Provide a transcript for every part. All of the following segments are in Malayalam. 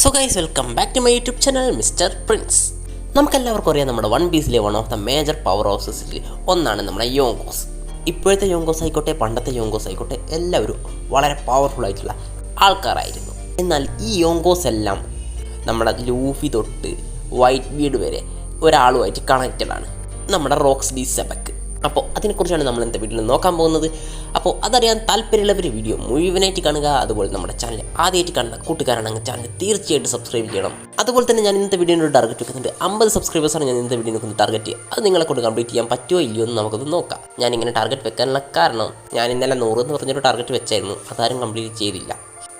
So guys welcome back to my YouTube channel Mister Prince നമുക്കെല്ലാവർക്കും അറിയാം നമ്മുടെ one പീസിലെ one of the major power ഹൗസസിൽ ഒന്നാണ് നമ്മുടെ യോങ്കോസ് ഇപ്പോഴത്തെ യോങ്കോസ് ആയിക്കോട്ടെ പണ്ടത്തെ യോങ്കോസ് ആയിക്കോട്ടെ എല്ലാവരും വളരെ പവർഫുൾ ആയിട്ടുള്ള ആൾക്കാരായിരുന്നു. എന്നാൽ ഈ യോങ്കോസ് എല്ലാം നമ്മുടെ ലൂഫി തൊട്ട് വൈറ്റ് വീട് വരെ ഒരാളുമായിട്ട് കണക്റ്റഡ് ആണ്. നമ്മുടെ റോക്സ് ഡി സെബക്ക് അപ്പോൾ അതിനെക്കുറിച്ചാണ് നമ്മൾ ഇന്നത്തെ വീഡിയോയിൽ നോക്കാൻ പോകുന്നത്? അപ്പോൾ അതറിയാൻ താല്പര്യമുള്ളവർ വീഡിയോ മുഴുവനായിട്ട് കാണുക. അതുപോലെ നമ്മുടെ ചാനൽ ആദ്യമായിട്ട് കാണുന്ന കൂട്ടുകാരാണെങ്കിൽ ചാനൽ തീർച്ചയായിട്ടും സബ്സ്ക്രൈബ് ചെയ്യണം. അതുപോലെ തന്നെ ഞാൻ ഇന്നത്തെ വീഡിയോയുടെ ടാർഗറ്റ് വെക്കുന്നുണ്ട്. അമ്പത് സബ്സ്ക്രൈബേഴ്സാണ് ഞാൻ ഇന്നത്തെ വീഡിയോ നോക്കുന്ന ടാർഗറ്റ് അത് നിങ്ങളെ കൊണ്ട് കംപ്ലീറ്റ് ചെയ്യാൻ പറ്റുമോ ഇല്ലയോ എന്ന് നമുക്കത് നോക്കാം. ഞാൻ ഇങ്ങനെ ടാർഗറ്റ് വെക്കാനുള്ള കാരണം ഞാൻ ഇന്നലെ നൂറ് എന്ന് പറഞ്ഞൊരു ടാർഗറ്റ് വെച്ചായിരുന്നു. അതാരും കംപ്ലീറ്റ് ചെയ്തില്ല.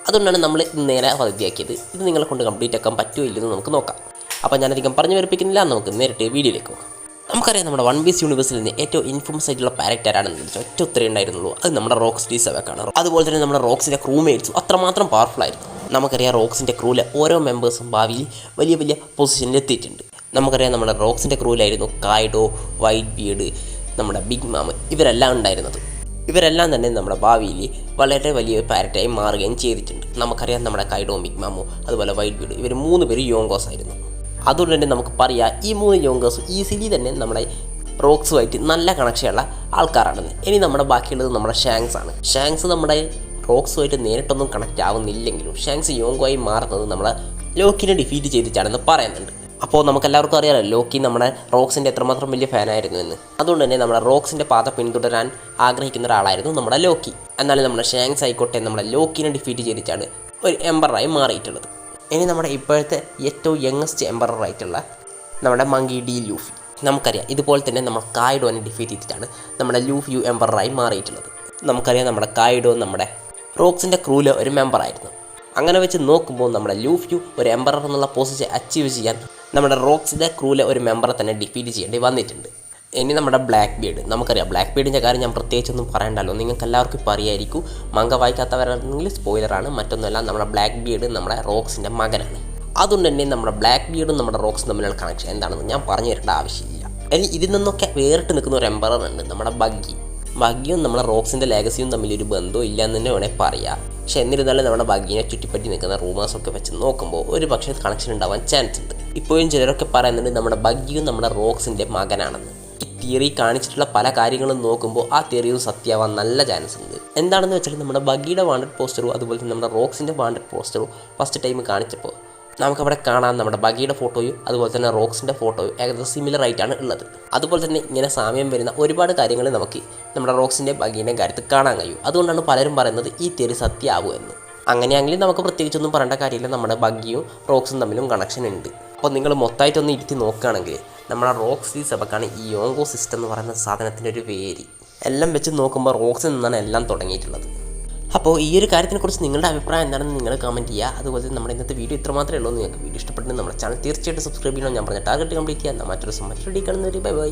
അതുകൊണ്ടാണ് നമ്മൾ നേരെ പദ്ധതിയാക്കിയത് ഇത് നിങ്ങളെ കൊണ്ട് കംപ്ലീറ്റ് ആക്കാൻ പറ്റുമോ ഇല്ലയോ എന്ന് നമുക്ക് നോക്കാം. അപ്പോൾ ഞാനധികം പറഞ്ഞു വരപ്പിക്കുന്നില്ല നമുക്ക് നേരിട്ട് വീഡിയോയിലേക്ക് പോകാം. നമുക്കറിയാം നമ്മുടെ വൺ പീസ് യൂണിവേഴ്സിൽ നിന്ന് ഏറ്റവും ഇൻഫോമസ് ആയിട്ടുള്ള പാരക്ടർ ആണെന്ന് വെച്ചാൽ ഒറ്റ ഉത്തരേ ഉണ്ടായിരുന്നുള്ളൂ. അത് നമ്മുടെ റോക്സ് ഡി സെവക്കാണ് അതുപോലെ തന്നെ നമ്മുടെ റോക്സിന്റെ ക്രൂമേറ്റ്സും അത്രമാത്രം പവർഫുൾ ആയിരുന്നു. നമുക്കറിയാം റോക്സിന്റെ ക്രൂവിലെ ഓരോ മെമ്പേഴ്സും ഭാവിയിൽ വലിയ വലിയ പൊസിഷനിൽ എത്തിയിട്ടുണ്ട്. നമുക്കറിയാം നമ്മുടെ റോക്സിന്റെ ക്രൂവിലായിരുന്നു കായ്ഡോ വൈറ്റ് ബീഡ് നമ്മുടെ ബിഗ് മാമ് ഇവരെല്ലാം ഉണ്ടായിരുന്നത്. ഇവരെല്ലാം തന്നെ നമ്മുടെ ഭാവിയിൽ വളരെ വലിയ പാരറ്റായി മാറുകയും ചെയ്തിട്ടുണ്ട്. നമുക്കറിയാം നമ്മുടെ കൈഡോ മിഗ്മാമോ അതുപോലെ വൈറ്റ് ബീഡ് ഇവർ മൂന്ന് പേര് യോങ്കോസ് ആയിരുന്നു. അതുകൊണ്ട് തന്നെ നമുക്ക് പറയാം ഈ മൂന്ന് യോങ്കേഴ്സും ഈസിലി തന്നെ നമ്മുടെ റോക്സുമായിട്ട് നല്ല കണക്ഷനുള്ള ആൾക്കാരാണെന്ന്. ഇനി നമ്മുടെ ബാക്കിയുള്ളത് നമ്മുടെ ഷാങ്സ് ആണ്. ഷാങ്സ് നമ്മുടെ റോക്സുമായിട്ട് നേരിട്ടൊന്നും കണക്റ്റ് ആവുന്നില്ലെങ്കിലും ഷാങ്സ് യോങ്കോയി മാറുന്നത് നമ്മളെ ലോക്കിനെ ഡിഫീറ്റ് ചെയ്തിട്ടാണെന്ന് പറയുന്നുണ്ട്. അപ്പോൾ നമുക്ക് എല്ലാവർക്കും അറിയാലോ ലോക്കി നമ്മുടെ റോക്സിന്റെ എത്രമാത്രം വലിയ ഫാനായിരുന്നു എന്ന്. അതുകൊണ്ട് തന്നെ നമ്മുടെ റോക്സിന്റെ പാത പിന്തുടരാൻ ആഗ്രഹിക്കുന്ന ഒരാളായിരുന്നു നമ്മുടെ ലോക്കി. എന്നാലും നമ്മുടെ ഷാങ്സ് ആയിക്കോട്ടെ നമ്മുടെ ലോക്കിനെ ഡിഫീറ്റ് ചെയ്തിട്ടാണ് ഒരു എംബറായി മാറിയിട്ടുള്ളത്. ഇനി നമ്മുടെ ഇപ്പോഴത്തെ ഏറ്റവും യങ്ങസ്റ്റ് എംബറായിട്ടുള്ള നമ്മുടെ മങ്കി ഡി ലൂഫി നമുക്കറിയാം ഇതുപോലെ തന്നെ നമ്മൾ കായിഡോനെ ഡിഫീറ്റ് ചെയ്തിട്ടാണ് നമ്മുടെ ലൂഫ് യു എംബറായി മാറിയിട്ടുള്ളത്. നമുക്കറിയാം നമ്മുടെ കായിഡോ നമ്മുടെ റോക്സിന്റെ ക്രൂവിലെ ഒരു മെമ്പറായിരുന്നു അങ്ങനെ വെച്ച് നോക്കുമ്പോൾ നമ്മുടെ ലൂഫ് യു ഒരു എംബറർ എന്നുള്ള പൊസിഷൻ അച്ചീവ് ചെയ്യാൻ നമ്മുടെ റോക്സിന്റെ ക്രൂവിലെ ഒരു മെമ്പറെ തന്നെ ഡിഫീറ്റ് ചെയ്യേണ്ടി വന്നിട്ടുണ്ട്. ഇനി നമ്മുടെ ബ്ലാക്ക് ബീഡ് നമുക്കറിയാം ബ്ലാക്ക് ബീഡിന്റെ കാര്യം ഞാൻ പ്രത്യേകിച്ചൊന്നും പറയണ്ടല്ലോ. നിങ്ങൾക്ക് എല്ലാവർക്കും ഇപ്പോൾ അറിയായിരിക്കും മങ്ക വായിക്കാത്തവരാണെങ്കിൽ സ്പോയിലറാണ് മറ്റൊന്നുമല്ല നമ്മുടെ ബ്ലാക്ക് ബീഡ് നമ്മുടെ റോക്സിന്റെ മകനാണ്. അതുകൊണ്ട് തന്നെ നമ്മുടെ ബ്ലാക്ക് ബീഡും നമ്മുടെ റോക്സും തമ്മിലുള്ള കണക്ഷൻ എന്താണെന്ന് ഞാൻ പറഞ്ഞു തരേണ്ട ആവശ്യമില്ല. ഇനി ഇതിൽ നിന്നൊക്കെ വേറിട്ട് നിൽക്കുന്ന ഒരു എംബറർ ഉണ്ട് നമ്മുടെ ബഗ്ഗി ബഗ്ഗിയും നമ്മുടെ റോക്സിന്റെ ലെഗസിയും തമ്മിലൊരു ബന്ധവും ഇല്ല എന്ന് തന്നെ വേണേൽ പറയാം. പക്ഷേ എന്നിരുന്നാലും നമ്മുടെ ബഗ്ഗിനെ ചുറ്റിപ്പറ്റി നിൽക്കുന്ന റൂമേഴ്സൊക്കെ വെച്ച് നോക്കുമ്പോൾ ഒരു പക്ഷേ കണക്ഷൻ ഉണ്ടാവാൻ ചാൻസ് ഉണ്ട്. ഇപ്പോഴും ചിലരൊക്കെ പറയുന്നുണ്ട് നമ്മുടെ ബഗ്ഗിയും നമ്മുടെ റോക്സിന്റെ മകനാണെന്ന്. തിയറി കാണിച്ചിട്ടുള്ള പല കാര്യങ്ങളും നോക്കുമ്പോൾ ആ തിയറിയും സത്യമാവാൻ നല്ല ചാൻസ് ഉണ്ട്. എന്താണെന്ന് വെച്ചാൽ നമ്മുടെ ബഗിയുടെ വാണ്ടഡ് പോസ്റ്ററും അതുപോലെ തന്നെ നമ്മുടെ റോക്സിന്റെ വാണ്ടഡ് പോസ്റ്ററും ഫസ്റ്റ് ടൈം കാണിച്ചപ്പോൾ നമുക്കവിടെ കാണാം നമ്മുടെ ബഗിയുടെ ഫോട്ടോയും അതുപോലെ തന്നെ റോക്സിന്റെ ഫോട്ടോയും ഏകദേശം സിമിലർ ആയിട്ടാണ് ഉള്ളത്. അതുപോലെ തന്നെ ഇങ്ങനെ സാമ്യം വരുന്ന ഒരുപാട് കാര്യങ്ങൾ നമുക്ക് നമ്മുടെ റോക്സിന്റെ ബഗീന്റെയും കാര്യത്തിൽ കാണാൻ കഴിയും. അതുകൊണ്ടാണ് പലരും പറയുന്നത് ഈ തിയറി സത്യമാകുമെന്ന് അങ്ങനെയാണെങ്കിലും നമുക്ക് പ്രത്യേകിച്ചൊന്നും പറയേണ്ട കാര്യമില്ല. നമ്മുടെ ബഗ്ഗിയും റോക്സും തമ്മിലും കണക്ഷൻ ഉണ്ട്. അപ്പോൾ നിങ്ങൾ മൊത്തമായിട്ടൊന്ന് ഇരുത്തി നോക്കുകയാണെങ്കിൽ നമ്മുടെ റോക്സ് സബക്കാണ് ഈ യോങ്കോ സിസ്റ്റം എന്ന് പറയുന്ന സാധനത്തിന്റെ ഒരു വേരി എല്ലാം വെച്ച് നോക്കുമ്പോൾ റോക്സിൽ നിന്നാണ് എല്ലാം തുടങ്ങിയിട്ടുള്ളത്. അപ്പോൾ ഈ ഒരു കാര്യത്തിനെക്കുറിച്ച് നിങ്ങളുടെ അഭിപ്രായം എന്താണെന്ന് നിങ്ങൾ കമന്റ് ചെയ്യുക. അതുപോലെ നമ്മുടെ ഇന്നത്തെ വീഡിയോ ഇത്ര മാത്രമേ ഉള്ളൂ നിങ്ങൾക്ക് വീഡിയോ ഇഷ്ടപ്പെട്ടെങ്കിൽ നമ്മുടെ ചാനൽ തീർച്ചയായിട്ടും സബ്സ്ക്രൈബ് ചെയ്യണം ഞാൻ പറഞ്ഞ ടാർഗറ്റ് കംപ്ലീറ്റ് ചെയ്യാം മറ്റൊരു മറ്റൊരു ഡീ കാണുന്നവർ ബൈ ബൈ